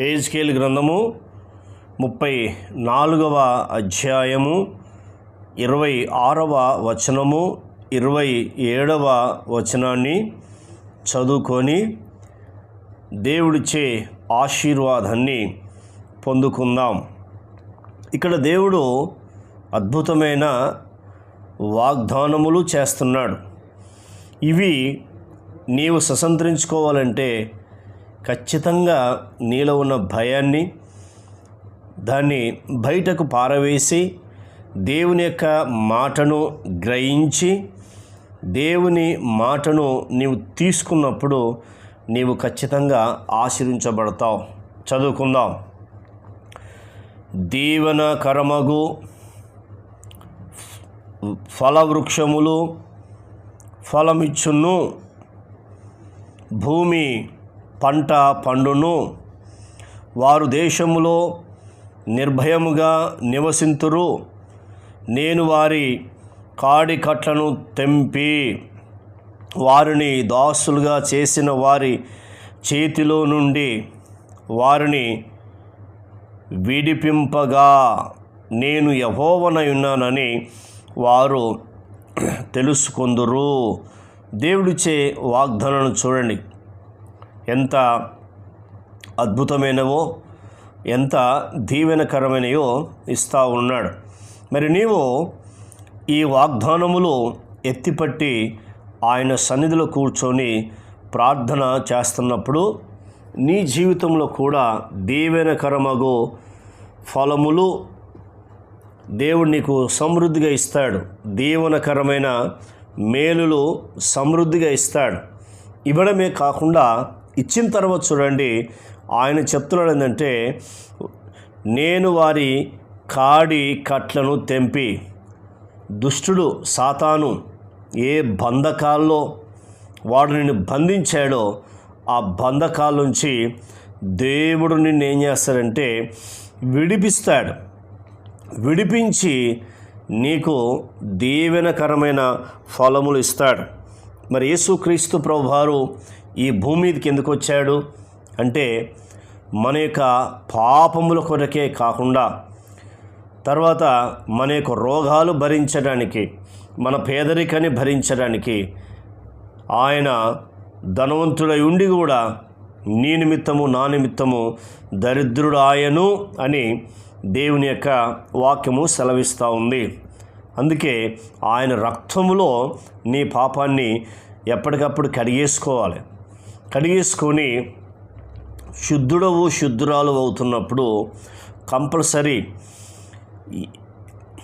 ఏజ్కేల్ గ్రంథము ముప్పై నాలుగవ అధ్యాయము ఇరవై ఆరవ వచనము ఇరవై ఏడవ వచనాన్ని చదువుకొని దేవుడిచ్చే ఆశీర్వాదాన్ని పొందుకుందాం. ఇక్కడ దేవుడు అద్భుతమైన వాగ్దానములు చేస్తున్నాడు. ఇవి నీవు ససంతరించుకోవాలంటే ఖచ్చితంగా నీలో ఉన్న భయాన్ని దాన్ని బయటకు పారవేసి దేవుని యొక్క మాటను గ్రహించి దేవుని మాటను నీవు తీసుకున్నప్పుడు నీవు ఖచ్చితంగా ఆశీర్వించబడతావు. చదువుకుందాం. దీవనకరమగు ఫలవృక్షములు ఫలమిచ్చును. భూమి పంట పండును వారు దేశములో నిర్భయముగా నివసింతురు. నేను వారి కాడి కట్లను తెంపి వారిని దాసులుగా చేసిన వారి చేతిలో నుండి వారిని విడిపింపగా నేను యహోవనై ఉన్నానని వారు తెలుసుకుందరు. దేవుడిచ్చే వాగ్దానాలను చూడండి. ఎంత అద్భుతమైనవో ఎంత దీవెనకరమైనయో ఇస్తా ఉన్నాడు. మరి నీవు ఈ వాగ్దానములు ఎత్తిపట్టి ఆయన సన్నిధిలో కూర్చొని ప్రార్థన చేస్తున్నప్పుడు నీ జీవితంలో కూడా దీవెనకరమగు ఫలములు దేవుడు నీకు సమృద్ధిగా ఇస్తాడు. దీవనకరమైన మేలులు సమృద్ధిగా ఇస్తాడు. ఇవ్వడమే కాకుండా ఇచ్చిన తర్వాత చూడండి ఆయన చెప్తున్నాడు ఏంటంటే నేను వారి కాడి కట్లను తెంపి దుష్టుడు సాతాను ఏ బంధకాల్లో వాడు నిన్ను బంధించాడో ఆ బంధకాల నుంచి దేవుడు నిన్ను ఏం చేస్తాడంటే విడిపిస్తాడు. విడిపించి నీకు దీవెనకరమైన ఫలములు ఇస్తాడు. మరి యేసుక్రీస్తు ప్రభువారు ఈ భూమి మీదకి ఎందుకు వచ్చాడు? అంటే మన యొక్క పాపముల కొరకే కాకుండా తర్వాత మన యొక్క రోగాలు భరించడానికి మన పేదరికాన్ని భరించడానికి ఆయన ధనవంతుడై ఉండి కూడా నీ నిమిత్తము నా నిమిత్తము దరిద్రుడు ఆయను అని దేవుని యొక్క వాక్యము సెలవిస్తూ ఉంది. అందుకే ఆయన రక్తములో నీ పాపాన్ని ఎప్పటికప్పుడు కడిగేసుకోవాలి. కడిగేసుకొని శుద్ధుడవు శుద్ధురాలు అవుతున్నప్పుడు కంపల్సరీ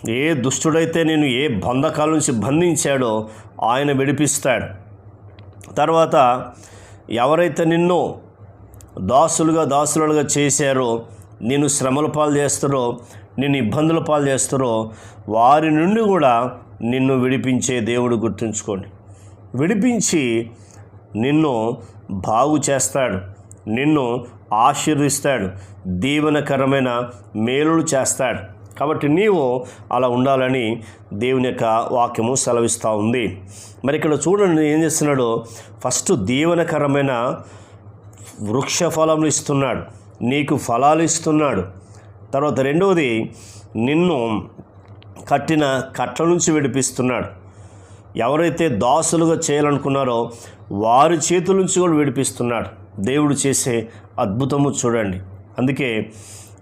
ఏ దుష్టుడైతే నేను ఏ బంధకాల నుంచి బంధించాడో ఆయన విడిపిస్తాడు. తర్వాత ఎవరైతే నిన్ను దాసులుగా దాసులుగా చేశారో నేను శ్రమల పాలు చేస్తారో నిన్ను ఇబ్బందుల పాలు చేస్తారో వారి నుండి కూడా నిన్ను విడిపించే దేవుడు గుర్తుంచుకోండి. విడిపించి నిన్ను బాగు చేస్తాడు. నిన్ను ఆశీర్విస్తాడు దీవెనకరమైన మేలులు చేస్తాడు. కాబట్టి నీవు అలా ఉండాలని దేవుని యొక్క వాక్యము సెలవిస్తూ ఉంది. మరి ఇక్కడ చూడండి ఏం చేస్తున్నాడు? ఫస్ట్ దీవెనకరమైన వృక్ష ఫలములు ఇస్తున్నాడు. నీకు ఫలాలు ఇస్తున్నాడు. తర్వాత రెండవది నిన్ను కట్టిన కట్ల నుంచి విడిపిస్తున్నాడు. ఎవరైతే దాసులుగా చేయాలనుకున్నారో వారి చేతుల నుంచి కూడా విడిపిస్తున్నాడు. దేవుడు చేసే అద్భుతము చూడండి. అందుకే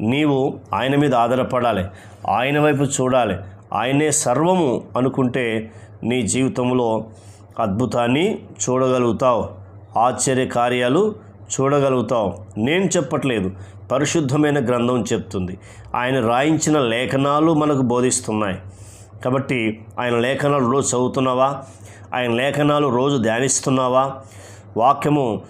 నీవు ఆయన మీద ఆధారపడాలి. ఆయన వైపు చూడాలి. ఆయనే సర్వము అనుకుంటే నీ జీవితంలో అద్భుతాన్ని చూడగలుగుతావు. ఆశ్చర్య కార్యాలు చూడగలుగుతావు. నేను చెప్పట్లేదు. పరిశుద్ధమైన గ్రంథం చెప్తుంది. ఆయన రాయించిన లేఖనాలు మనకు బోధిస్తున్నాయి. కాబట్టి ఆయన లేఖనాలు రోజు చదువుతున్నావా? ఆయన లేఖనాలు రోజు ధ్యానిస్తున్నావా? వాక్యము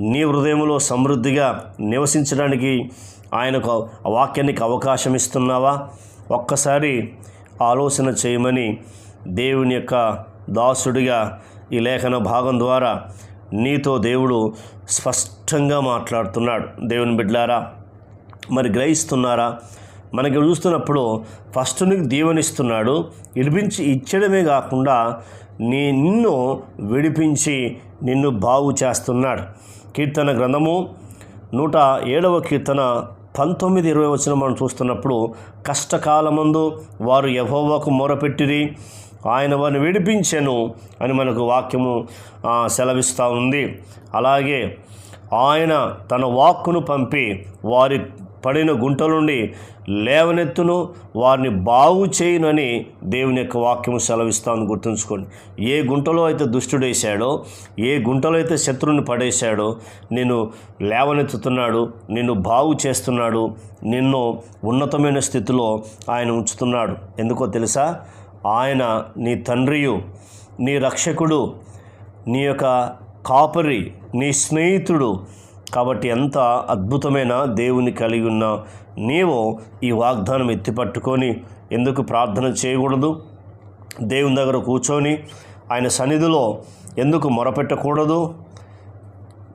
నీ హృదయంలో సమృద్ధిగా నివసించడానికి ఆయనకు వాక్యానికి అవకాశం ఇస్తున్నావా? ఒక్కసారి ఆలోచన చేయమని దేవుని యొక్క దాసుడిగా ఈ లేఖన భాగం ద్వారా నీతో దేవుడు స్పష్టంగా మాట్లాడుతున్నాడు. దేవుని బిడ్లారా మరి గ్రహిస్తున్నారా? మనకి చూస్తున్నప్పుడు ఫస్ట్ నీకు దీవెనిస్తున్నాడు విడిపించి ఇచ్చడమే కాకుండా నీ నిన్ను విడిపించి నిన్ను బాగు చేస్తున్నాడు. కీర్తన గ్రంథము నూట ఏడవ కీర్తన పంతొమ్మిది ఇరవై వచ్చిన మనం చూస్తున్నప్పుడు కష్టకాలమందు వారు యహోవాకు మొరపెట్టిరి ఆయన వారిని విడిపించెను అని మనకు వాక్యము సెలవిస్తూ ఉంది. అలాగే ఆయన తన వాక్కును పంపి వారి పడిన గుంట నుండి లేవనెత్తును వారిని బాగు చేయునని దేవుని యొక్క వాక్యము సెలవిస్తామని గుర్తుంచుకోండి. ఏ గుంటలో అయితే దుష్టుడేశాడో ఏ గుంటలో అయితే శత్రువుని పడేశాడో నేను లేవనెత్తుతున్నాడు నిన్ను బాగు చేస్తున్నాడు నిన్ను ఉన్నతమైన స్థితిలో ఆయన ఉంచుతున్నాడు. ఎందుకో తెలుసా? ఆయన నీ తండ్రియు నీ రక్షకుడు నీ యొక్క కాపరి నీ స్నేహితుడు కాబట్టి ఎంత అద్భుతమైన దేవుని కలిగి ఉన్న నీవు ఈ వాగ్దానం ఎత్తిపట్టుకొని ఎందుకు ప్రార్థన చేయకూడదు? దేవుని దగ్గర కూర్చొని ఆయన సన్నిధిలో ఎందుకు మొరపెట్టకూడదు?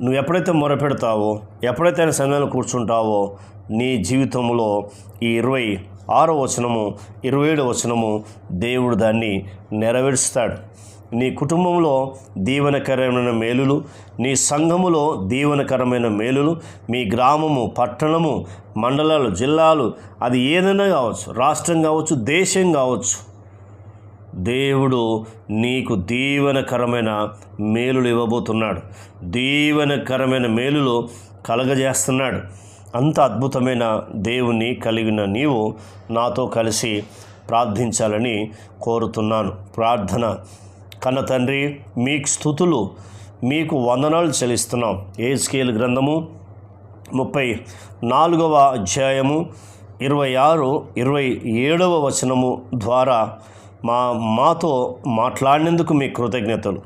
నువ్వు ఎప్పుడైతే మొరపెడతావో ఎప్పుడైతే ఆయన సన్నిధిలో కూర్చుంటావో నీ జీవితంలో ఈ ఇరవై ఆరో వచనము ఇరవై ఏడు వచనము దేవుడు దాన్ని నెరవేరుస్తాడు. నీ కుటుంబంలో దీవెనకరమైన మేలులు నీ సంఘములో దీవెనకరమైన మేలులు మీ గ్రామము పట్టణము మండలాలు జిల్లాలు అది ఏదైనా కావచ్చు రాష్ట్రం కావచ్చు దేశం కావచ్చు. దేవుడు నీకు దీవెనకరమైన మేలులు ఇవ్వబోతున్నాడు. దీవెనకరమైన మేలులు కలగజేస్తున్నాడు. అంత అద్భుతమైన దేవుని కలిగిన నీవు నాతో కలిసి ప్రార్థించాలని కోరుతున్నాను. ప్రార్థన. కన్న తండ్రి మీకు స్థుతులు మీకు వందనాలు చెల్లిస్తున్నాం. ఏ స్కేల్ గ్రంథము ముప్పై నాలుగవ అధ్యాయము ఇరవై ఆరు ఇరవై ఏడవ వచనము ద్వారా మా మాతో మాట్లాడినందుకు మీ కృతజ్ఞతలు.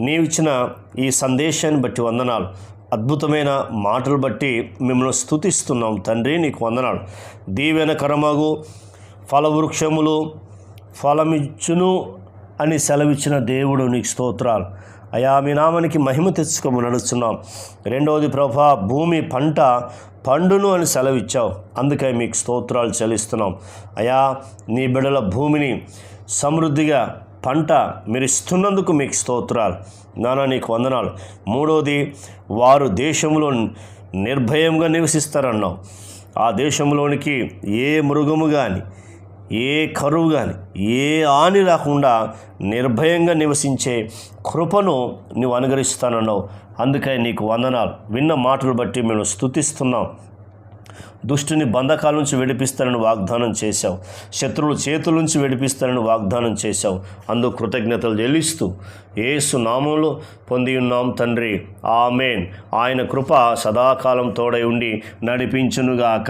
నీవిచ్చిన ఈ సందేశాన్ని బట్టి వందనాలు. అద్భుతమైన మాటలు బట్టి మిమ్మల్ని స్థుతిస్తున్నాం తండ్రి నీకు వందనాలు. దీవెనకరమగు ఫలవృక్షములు ఫలమిచ్చును అని సెలవిచ్చిన దేవుడు నీకు స్తోత్రాలు. అయా మీ నామానికి మహిమ తెచ్చుకోమని నడుస్తున్నాం. రెండవది ప్రభా భూమి పంట పండును అని సెలవిచ్చావు. అందుకే మీకు స్తోత్రాలు చెల్లిస్తున్నాం. అయా నీ బిడల భూమిని సమృద్ధిగా పంట మీరు ఇస్తున్నందుకు మీకు స్తోత్రాలు. నానా నీకు వందనాలు. మూడవది వారు దేశంలో నిర్భయంగా నివసిస్తారన్నావు. ఆ దేశంలోనికి ఏ మృగము కానీ ఏ కరువు కానీ ఏ హాని రాకుండా నిర్భయంగా నివసించే కృపను నువ్వు అనుగ్రహిస్తానన్నావు. అందుకే నీకు వందనాలు. విన్న మాటలు బట్టి మేము స్తుతిస్తున్నాం. దుష్టుని బంధకాల నుంచి విడిపిస్తానని వాగ్దానం చేశావు. శత్రువుల చేతుల నుంచి విడిపిస్తానని వాగ్దానం చేశావు. అందుకు కృతజ్ఞతలు చెల్లిస్తూ ఏసు నామంలో పొంది ఉన్నాం తండ్రి. ఆమెన్. ఆయన కృప సదాకాలం తోడై ఉండి నడిపించునుగాక.